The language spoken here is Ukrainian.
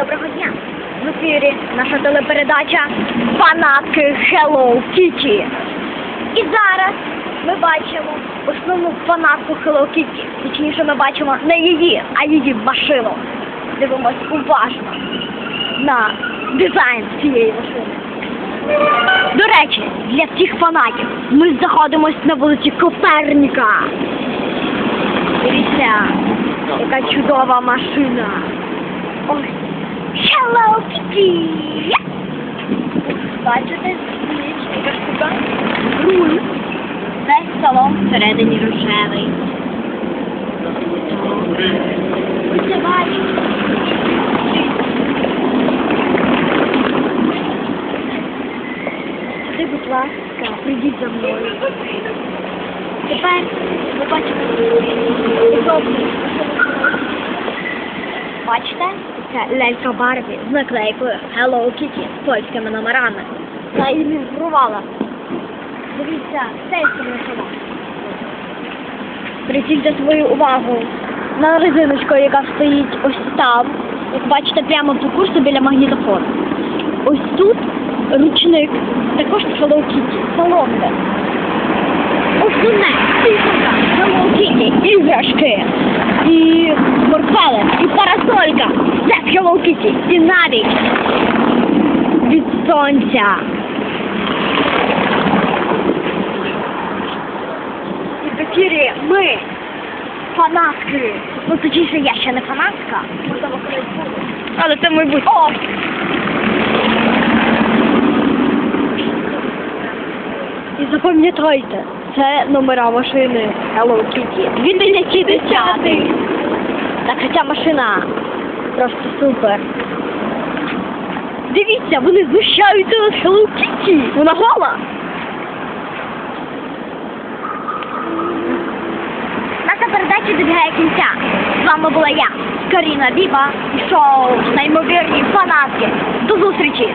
доброго дня. В ефірі наша телепередача Фанатки Hello Kitty. І зараз ми бачимо основну фанатку Hello Kitty. Точніше, ми бачимо не її, а її машину. Дивимось уважно на дизайн цієї машини. До речі, для всіх фанатів ми знаходимося на вулиці Коперніка. Дивіться, яка чудова машина. Ось. Hello Бачите, дивіться, штука. Руль. Весь салон всередині рожевий. Ви бачите? Сюди, будь ласка, прийдіть за мною. Тепер ви бачите, удобно. Бачите? Це лялька Барбі з наклейкою Hello Kitty з польськими номерами. Та ілюструвала. Дивіться, цей сама. Прицільте свою увагу на резиночку, яка стоїть ось там. Як бачите, прямо по курсу біля магнітофону. Ось тут ручник, також Hello Kitty, соломка. Основне, циферка, Hello Kitty, іграшки, і морфелик, і парасолька. Це Hello Kitty, і від сонця. І в ефірі ми, фанатки. Ну, точніше, я ще не фанатка. Можливо, колись буду. Але це майбутнє. О! І запам'ятайте, це номера машини Hello Kitty. 2010. Так, ця машина просто супер. Дивіться, вони знущаються над Hello Kitty. Вона гола. Наша передача добігає кінця. З вами була я, Каріна Біба, і шоу неймовірні фанатки. До зустрічі!